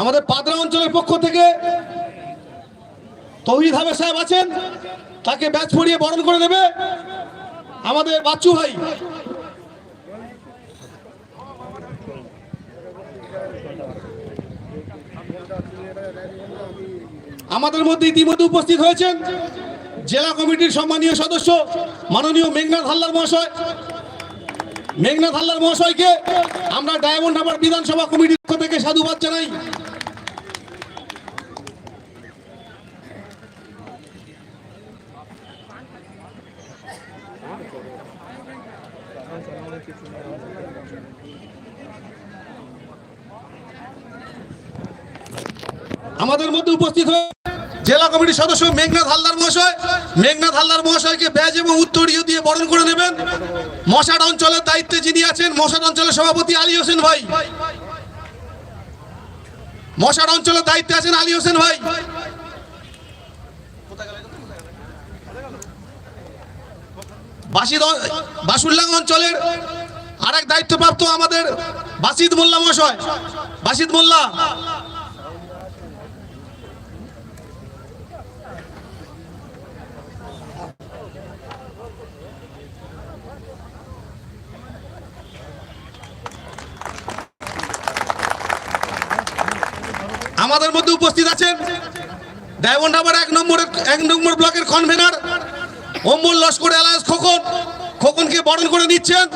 আমাদের পাদরা অঞ্চলের পক্ষ থেকে তহিদ হাবে সাহেব আছেন, তাকে ব্যাচ পড়িয়ে বরণ করে দেবে আমাদের বাচ্চু ভাই। আমাদের মধ্যে ইতিমধ্যে উপস্থিত হয়েছেন জেলা কমিটির সম্মানীয় সদস্য মাননীয় মেঘনাথ হাল্লার মহাশয় মেঘনাথ হাল্লার মহাশয়কে আমরা ডায়মন্ড হারবার বিধানসভা কমিটির পক্ষ থেকে সাধুবাদ জানাই। আমাদের মধ্যে উপস্থিত হয়ে জেলা কমিটির সদস্য মেঘনাথ হালদার মহাশয় মেঘনাথ হালদার মহাশয়কে ব্যাজ এবং উত্তরীয় দিয়ে বরণ করে নেবেন। মশাড অঞ্চলের দায়িত্বে যিনি আছেন মশাড অঞ্চলের সভাপতি আলী হোসেন ভাই। মশাড অঞ্চলের দায়িত্বে আছেন আলী হোসেন ভাই। বাসুল্লাং অঞ্চলের আরেক দায়িত্বপ্রাপ্ত আমাদের বাসিদ মোল্লা মহাশয়। বাসিদ মোল্লা আমাদের মধ্যে উপস্থিত আছেন ডায়মন্ড হারবার এক নম্বরের এক নম্বর ব্লকের কনভেনার অম্বুল লস্কর অ্যালায়েন্স খোকন। খোকনকে বরণ করে নিচ্ছেন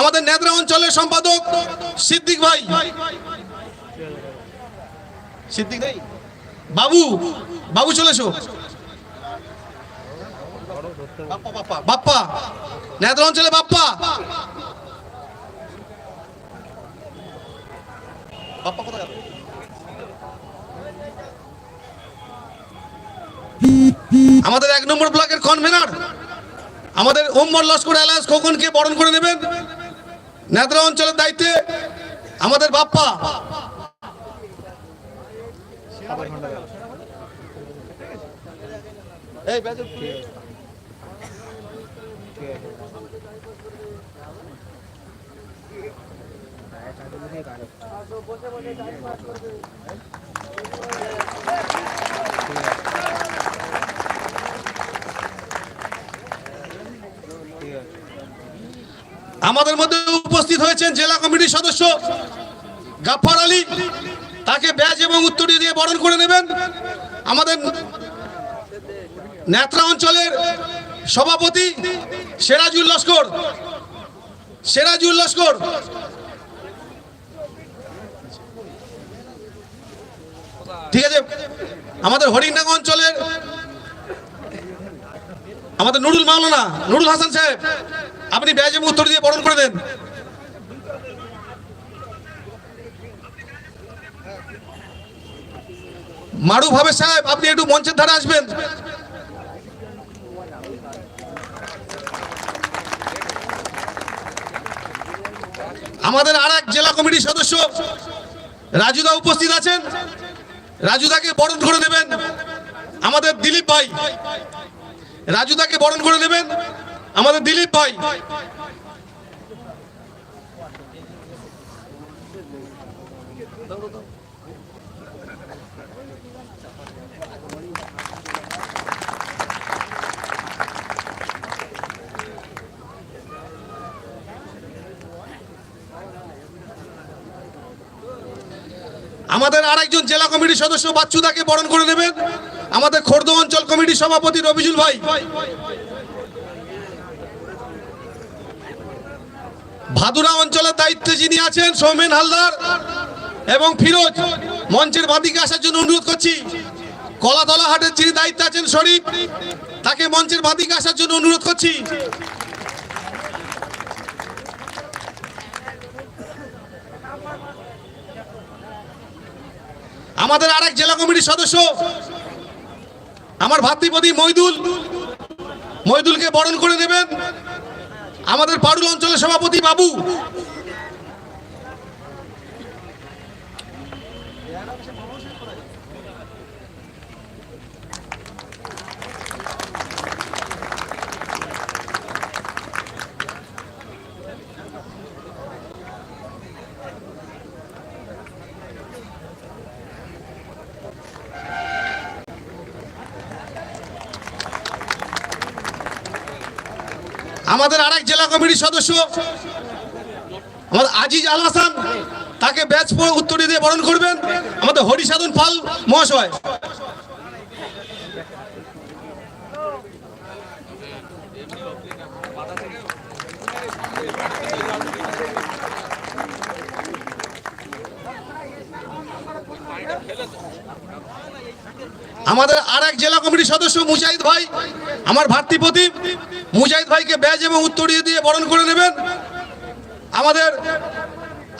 আমাদের নেদ্রা অঞ্চলের সম্পাদক সিদ্দিক ভাই। সিদ্দিক ভাই? বাবু বাবু চলে এসো। বাপ্পা নেদ্রা অঞ্চলে বাপ্পা। বাপ্পা কোথায়? আমাদের এক নম্বর ব্লকের কনভেনার, আমাদের ওমর লস্কর অ্যালায়েন্স খোকনকে বরণ করে নেবেন। নেত্রা অঞ্চলের দায়িত্বে আমাদের বাপ্পা। আমাদের মধ্যে উপস্থিত হয়েছেন জেলা কমিটির সদস্য গাফার আলী। তাকে ব্যাজ এবং উত্তরী দিয়ে বরণ করে নেবেন। আমাদের নেত্রা অঞ্চলের সভাপতি সেরাজুল লস্কর। সেরাজুল লস্কর। ঠিক আছে, আমাদের হরিণডাঙ্গা অঞ্চলের আমাদের নুরুল মাওলানা নুরুল হাসান সাহেব। আপনি ব্যাজ উত্তর দিয়ে বরণ করে দেন। মারু ভাবে সাহেব, আপনি একটু মঞ্চের ধারে আসবেন। আমাদের আর এক জেলা কমিটির সদস্য রাজুদা উপস্থিত আছেন। রাজুদাকে বরণ করে দেবেন। আমাদের দিলীপ ভাই, রাজুদাকে বরণ করে নেবেন আমাদের দিলীপ ভাই। আমাদের আরেকজন জেলা কমিটির সদস্য বাচ্চুদাকে বরণ করে নেবেন। আমাদের খোর্দ অঞ্চল কমিটির সভাপতি রবিজুল ভাই। দায়িত্বে যিনি আছেন, সৌমেন হালদার এবং ফিরোজ, মঞ্চের বাদিকে আসার জন্য অনুরোধ করছি। কলাতলা হাটের যিনি দায়িত্বে আছেন, শরীফ, তাকে মঞ্চের বাদিকে আসার জন্য অনুরোধ করছি। আমাদের আরেক জেলা কমিটির সদস্য, আমার ভাতৃপতি মইদুল। মইদুলকে বরণ করে নেবেন। আমাদের পারুল অঞ্চলের সভাপতি বাবু। আমাদের আরেক জেলা কমিটির সদস্য, আমাদের আজিজ আল হাসান, তাকে ব্যাচ উত্তরী দিয়ে বরণ করবেন আমাদের হরিসাধন পাল মহাশয়। আমাদের আর এক জেলা কমিটির সদস্য মুজাহিদ ভাই, আমার ভাতৃপতি মুজাহিদ ভাইকে ব্যাজ এবং উত্তরীয় দিয়ে বরণ করে নেবেন। আমাদের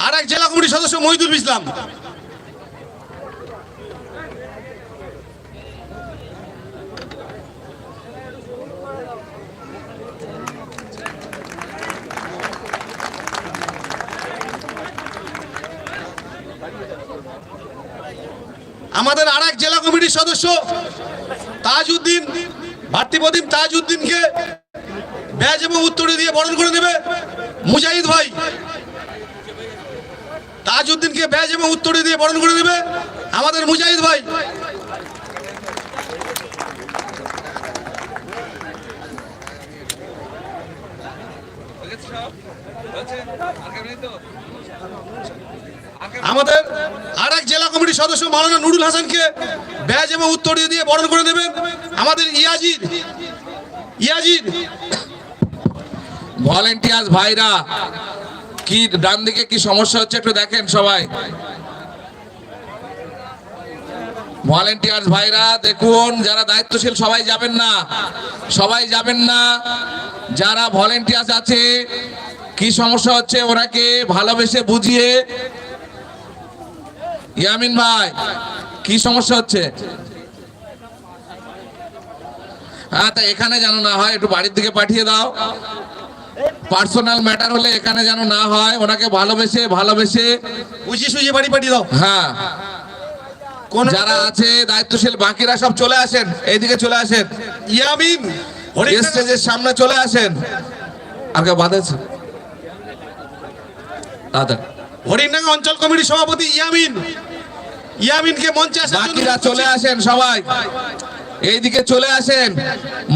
আর এক জেলা কমিটির সদস্য মহিদুল ইসলাম। আমাদের আর এক জেলা কমিটির সদস্য তাজউদ্দিন, ভাতৃপ্রদীপ তাজউদ্দিনকে ব্যাজ এবং উত্তরে দিয়ে বরণ করে নেবে। মুজাহিদ ভাই, তাজউদ্দিনকে ব্যাজ এবং উত্তরে দিয়ে বরণ করে নেবে। আমাদের মুজাহিদ ভাই। আমাদের আর এক জেলা কমিটির সদস্য মাওলানা নুরুল হাসানকে ব্যাজ এবং উত্তরীয় দিয়ে বরণ করে দেবেন আমাদের ইয়াজিদ ইয়াজিদ ভলেন্টিয়ার্স ভাইরা, কি ডান দিকে কি সমস্যা হচ্ছে একটু দেখেন সবাই। ভলেন্টিয়ার্স ভাইরা, দেখুন, যারা দায়িত্বশীল সবাই যাবেন না, সবাই যাবেন না। যারা ভলেন্টিয়ার্স আছে, কি সমস্যা হচ্ছে ওনাকে ভালোবেসে বুঝিয়ে। ইয়ামিন ভাই, কি সমস্যা হচ্ছে? হ্যাঁ তা এখানে যেন না হয়, একটু বাড়ির দিকে পাঠিয়ে দাও। পার্সোনাল ম্যাটার হলে এখানে যেন না হয় ওনাকে ভালোবেসে ভালোবেসে। বুঝিয়ে সুঝিয়ে বাড়ি পাঠিয়ে দাও। হ্যাঁ। কোন যারা আছে দায়িত্বশীল বাকিরা সব চলে আসেন এইদিকে চলে আসেন। ইয়ামিন স্টেজের সামনে চলে আসেন। আর কেউ বাঁধেছে তাড়াতাড়ি হরিণডাঙ্গা অঞ্চল কমিটির সভাপতি ইয়ামিন। ইয়ামিনকে মঞ্চে আসার জন্য বাকিরা চলে আসেন সবাই। এইদিকে চলে আসেন।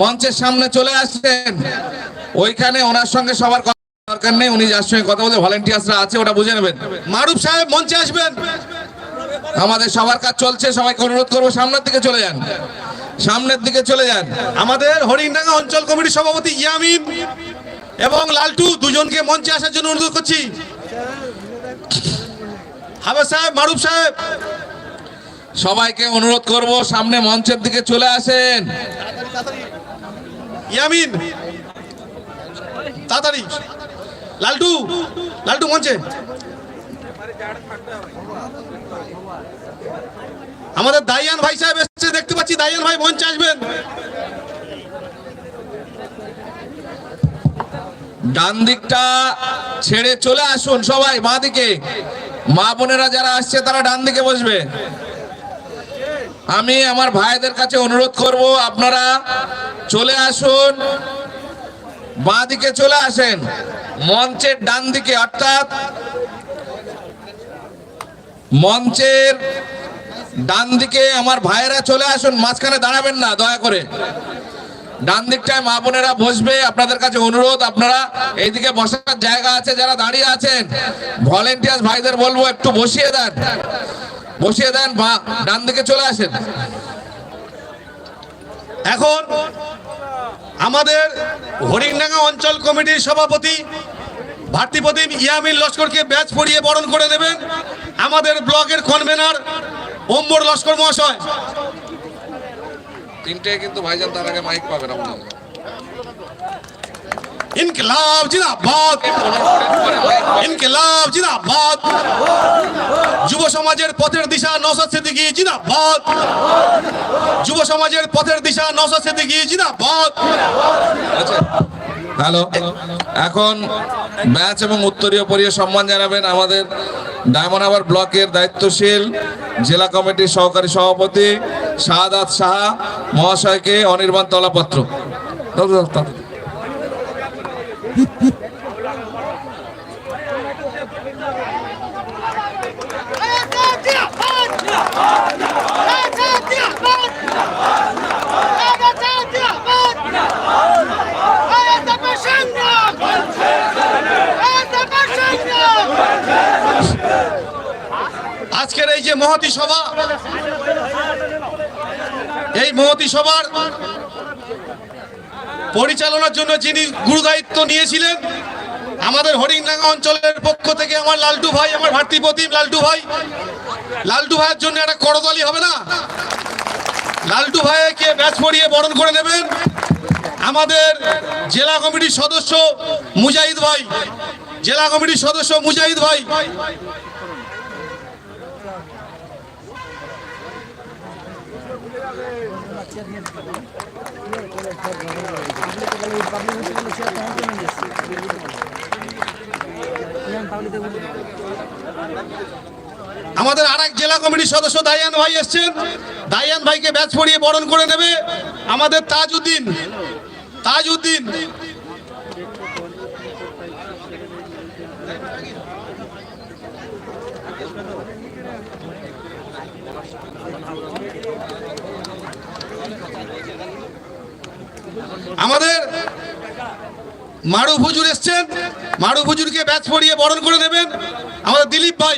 মঞ্চের সামনে চলে আসেন। ওইখানে ওনার সঙ্গে সবার দরকার নেই, উনি যার সঙ্গে কথা বলতে ভলেন্টিয়ার্সরা আছে, ওটা বুঝে নেবেন। মারুফ সাহেব, মঞ্চে আসবেন? আমাদের সবার কাজ চলছে, সবাইকে অনুরোধ করব, সামনের দিকে চলে যান। সামনের দিকে চলে যান। আমাদের হরিণডাঙ্গা অঞ্চল কমিটির সভাপতি ইয়ামিন এবং লালটু দুজনকে মঞ্চে আসার জন্য অনুরোধ করছি। হাবেজ সাহেব, মারুফ সাহেব, সবাইকে অনুরোধ করব, সামনে মঞ্চের দিকে চলে আসেন। ইয়ামিন তাড়াতাড়ি। লালটু লালটু মঞ্চে। আমাদের দাইয়ান ভাই সাহেব এসেছে, দেখতে পাচ্ছি দাইয়ান ভাই মঞ্চে আসবেন। ডান দিকটা ছেড়ে চলে আসুন সবাই, মা দিকে। মা বোনেরা যারা আসছে, তারা ডান দিকে বসবে। আমি আমার ভাইদের কাছে অনুরোধ করব, আপনারা চলে আসুন। বাঁ দিকে চলে আসেন। মঞ্চের ডান দিকে অর্থাৎ মঞ্চের ডান দিকে আমার ভাইয়েরা চলে আসুন, মাঝখানে দাঁড়াবেন না, দয়া করে। ডান দিকটায় মা বোনেরা বসবে, আপনাদের কাছে অনুরোধ, আপনারা এইদিকে বসার জায়গা আছে, যারা দাঁড়িয়ে আছেন, ভলেন্টিয়ার্স ভাইদের বলব, একটু বসিয়ে দেন। বসিয়ে দেন ডান দিকে চলে আসেন। এখন আমাদের হরিণডাঙ্গা অঞ্চল কমিটির সভাপতি ভাতৃপ্রদীপ ইয়ামিন লস্করকে ব্যাচ পরিয়ে বরণ করে দেবেন আমাদের ব্লকের কনভেনার ওম্বর লস্কর মহাশয়। তিনটে কিন্তু ভাইজান তার আগে মাইক পাবেন আপনারা ইনকলাব জিন্দাবাদ। ইনকলাব জিন্দাবাদ। যুব সমাজের পথের দিশা নওশাদ সিদ্দিকী জিন্দাবাদ। যুব সমাজের পথের দিশা নওশাদ সিদ্দিকী জিন্দাবাদ। হ্যালো, এখন ম্যাচ এবং উত্তরীয় পরীয় সম্মান জানাবেন আমাদের ডায়মন্ড ব্লকের দায়িত্বশীল জেলা কমিটির সহকারী সভাপতি শাহাদাত সাহা, মহাশয়কে অনির্বাণ তলাপত্র। ধরো আজকের এই যে মহতি সভা এই মহতি সভার পরিচালনার জন্য যিনি গুরুদায়িত্ব নিয়েছিলেন, আমাদের হরিণডাঙ্গা অঞ্চলের পক্ষ থেকে আমার লালটু ভাই, আমার ভাতৃপ্রতিম লালটু ভাই। লালটু ভাইয়ের জন্য একটা করতালি হবে না? লালটু ভাইকে ব্যাচ পরিয়ে বরণ করে নেবেন আমাদের জেলা কমিটির সদস্য মুজাহিদ ভাই। জেলা কমিটির সদস্য মুজাহিদ ভাই। আমাদের আরেক জেলা কমিটির সদস্য দায়ান ভাই এসছেন। দায়ান ভাইকে ব্যাচ পরিয়ে বরণ করে নেবে আমাদের তাজউদ্দিন। তাজউদ্দিন। আমাদের মারুফ হুজুর এসছেন। মারুফ হুজুরকে ব্যাচ পরিয়ে বরণ করে নেবেন। আমাদের দিলীপ ভাই।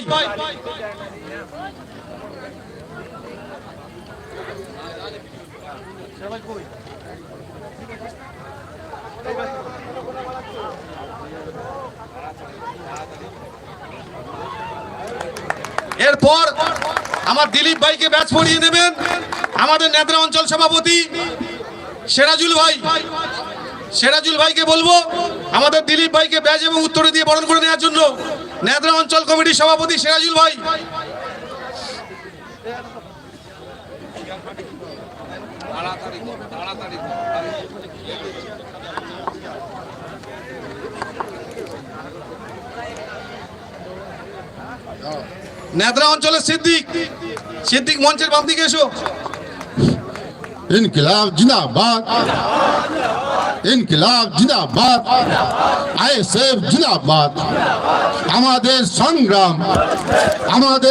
এরপর আমার দিলীপ ভাইকে ব্যাচ পরিয়ে দেবেন। আমাদের নেত্রা অঞ্চল সভাপতি সেরাজুল ভাই। সেরাজুল ভাইকে বলব, আমাদের দিলীপ ভাইকে ব্যাজ এবং উত্তরে দিয়ে বরণ করে নেওয়ার জন্য। নেদ্রা অঞ্চল কমিটির সভাপতি সেরাজুল ভাই। নেদ্রা অঞ্চলের সিদ্দিক সিদ্দিক মঞ্চের বাম দিকে এসো। ইনকিলাব জিন্দাবাদ। ইনকিলাব জিন্দাবাদ। আইএসএফ জিন্দাবাদ। আমাদের সংগ্রাম আমাদের